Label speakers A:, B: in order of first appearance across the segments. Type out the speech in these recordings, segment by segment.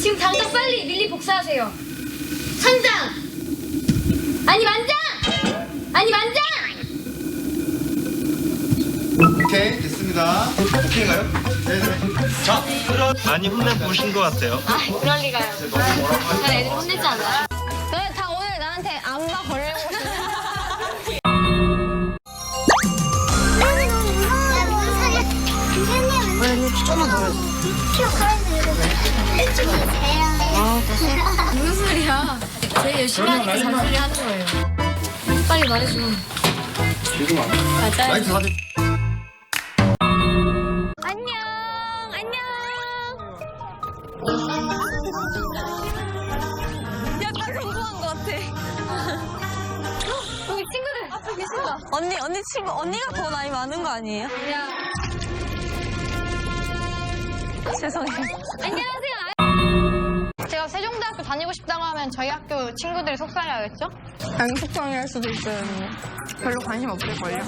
A: 지금 당장 빨리 릴리 복사하세요. 천장! 아니 만장! 아니 만장!
B: 오케이 됐습니다. 오케이가요? 네 네. 자, 그럼
C: 많이 혼내보신 것 같아요.
A: 아 그럴 리가요. 난 애들 혼내지 않아.
D: 너네 다 오늘 나한테 안마 걸려고
A: 무슨 소리야? 제일 열심히 하니까 잔소리 하는 거예요. 빨리 말해줘. 맞아요.
B: 라이트 받을.
D: 안녕 안녕 약간 궁금한 것 같아
A: 여기 친구들.
D: 언니 언니 친구 언니가 더 나이 많은 거 아니에요?
A: 야.
D: 죄송해요
A: 안녕하세요.
D: 제가 세종대학교 다니고 싶다고 하면 저희 학교 친구들이 속상해하겠죠? 아니 속상해할 수도 있어요 별로 관심 없을걸요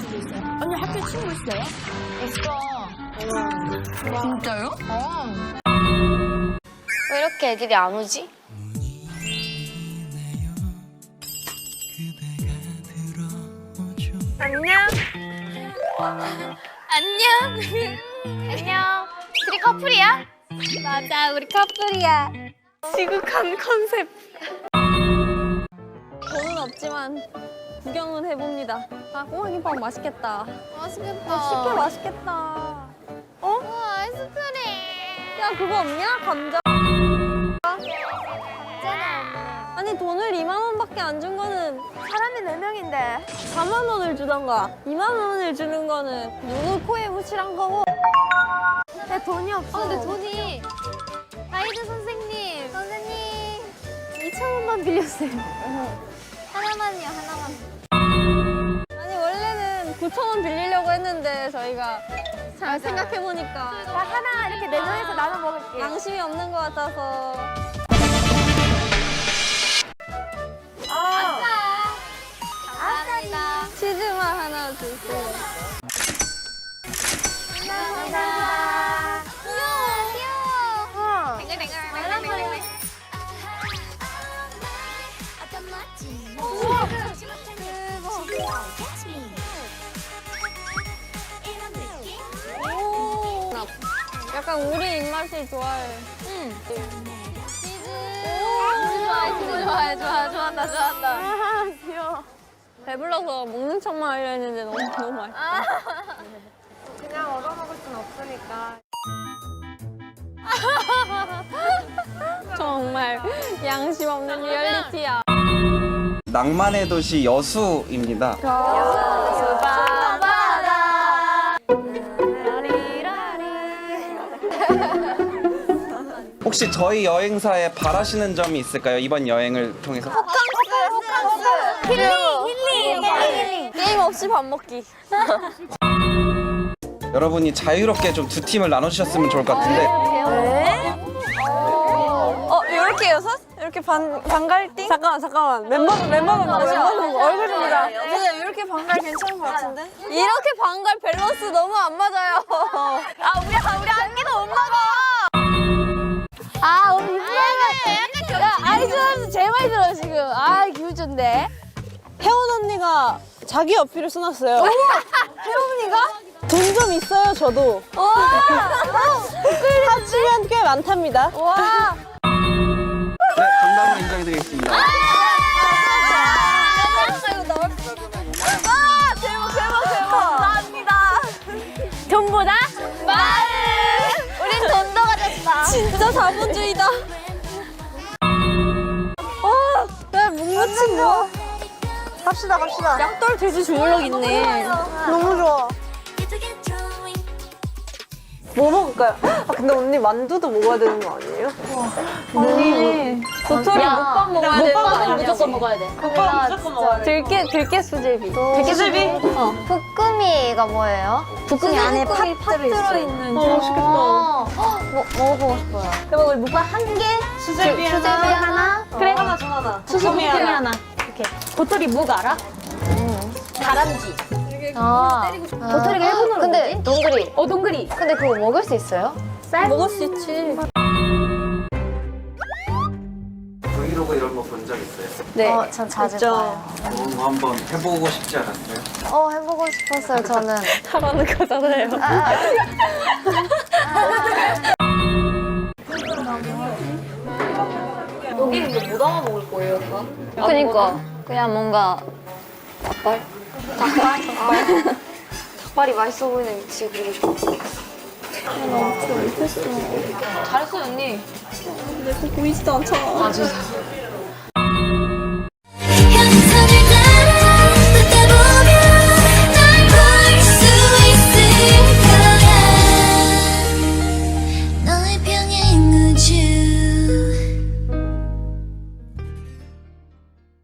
D: 언니 학교 친구 있어요? 있어 진짜요? 어
A: 왜 이렇게 애들이 안 오지?
D: 안녕
A: 안녕. 안녕. 둘이 커플이야? 맞아, 우리 커플이야.
D: 지극한 컨셉. 돈은 없지만 구경은 해봅니다. 아 꼬마 김밥 맛있겠다.
A: 맛있겠다.
D: 식혜 맛있겠다. 어?
A: 아이스크림.
D: 야 그거 없냐? 감자. 아니 돈을 2만 원밖에 안 준 거는 사람이 4명인데. 4만 원을 주던가. 2만 원을 주는 거는 누구 코에 묻히란 거고? 내 돈이 없어.
A: 아, 근데 돈이 가이드
D: 2천 원만 빌렸어요
A: 하나만요, 하나만.
D: 아니 원래는 9천 원 빌리려고 했는데 저희가 잘 생각해 보니까
A: 나 하나 이렇게 네 명이서 나눠 먹을게.
D: 양심이 없는 것 같아서
A: 감사합니다.
D: 치즈만 하나 주세요
A: 감사합니다.
D: 약간 우리 입맛을 좋아해.
A: 치즈.
D: 좋아해 치즈 좋아해 좋아 좋아한다 좋아한다. 아 귀여워. 배불러서 먹는 척만 하려 했는데 너무 너무 맛있다.
A: 그냥 얻어먹을 순 없으니까.
D: 정말 양심 없는 리얼리티야
E: 낭만의 도시 여수입니다. 혹시 저희 여행사에 바라시는 점이 있을까요? 이번 여행을 통해서?
D: 힐링 힐링 힐링 게임 없이 밥 먹기
E: 여러분이 자유롭게 좀 두 팀을 나눠주셨으면 좋을 것 같은데
D: 어 이렇게 여섯? 이렇게 반 반갈띵? 잠깐만 잠깐만. 멤버 멤버만 보고 멤버만 보고 얼굴 좀 보자. 근데 이렇게 반갈 괜찮은 것 같은데? 이렇게 반갈 밸런스 너무 안 맞아요. 아 우리 우리 한 끼도 못 먹어 아 우리 약간 야 아이즈하면서 제일 많이 들어 지금. 아 기분 좋네 혜원 언니가 자기 어필을 써놨어요. 혜원 언니가? 돈 좀 있어요 저도. 합치면 꽤 많답니다. 와!
E: 네,
D: 아, 대박 대박 대박 감사합니다. 돈보다 마음 우린 돈도 가졌다. 진짜 자본주의다. 어, 나 묵묵히 뭐? 갑시다 갑시다. 약돌 돼지 주물럭 있네. 너무 좋아 뭐 먹을까요? 아 근데 언니 만두도 먹어야 되는 거 아니에요? 언니 도토리 못밥 먹어야 거 아니야?
A: 무조건 먹어야 돼.
D: 오빠 무조건 먹어야 돼. 들깨 들깨 수제비. 들깨 수제비? 어.
A: 볶음이가 뭐예요?
D: 볶음이 안에 팥 들어 있는. 어, 맛있겠다.
A: 어, 뭐, 먹어보고 싶어요.
D: 대박 우리 묵밥 한 개, 수제비,
A: 수제비 하나.
D: 그래 하나 전 하나. 수제비 하나. 이렇게. 도토리 묵 알아? 다람쥐.
A: 아, 도토리가 일본어로 근데 동그리.
D: 어 동그리.
A: 근데 그거 먹을 수 있어요? 쌀?
D: 먹을 수 있지. 브이로그 이런 거 본 적 있어요? 네.
C: 어, 전 자주 봐요.
E: 어, 그런 거 한번 해보고 싶지 않았어요?
C: 어, 해보고 싶었어요, 저는.
D: 하라는 거잖아요. 아, 아. 아.
F: 여기 이제 뭐 담아 먹을 거예요, 그럼?
D: 그니까. 그냥 뭔가 닭발? 닭발?
F: 닭발? 이 맛있어 보이는 위치 그리고 잘했어 언니.
D: 보이지도 않잖아.
F: 아 죄송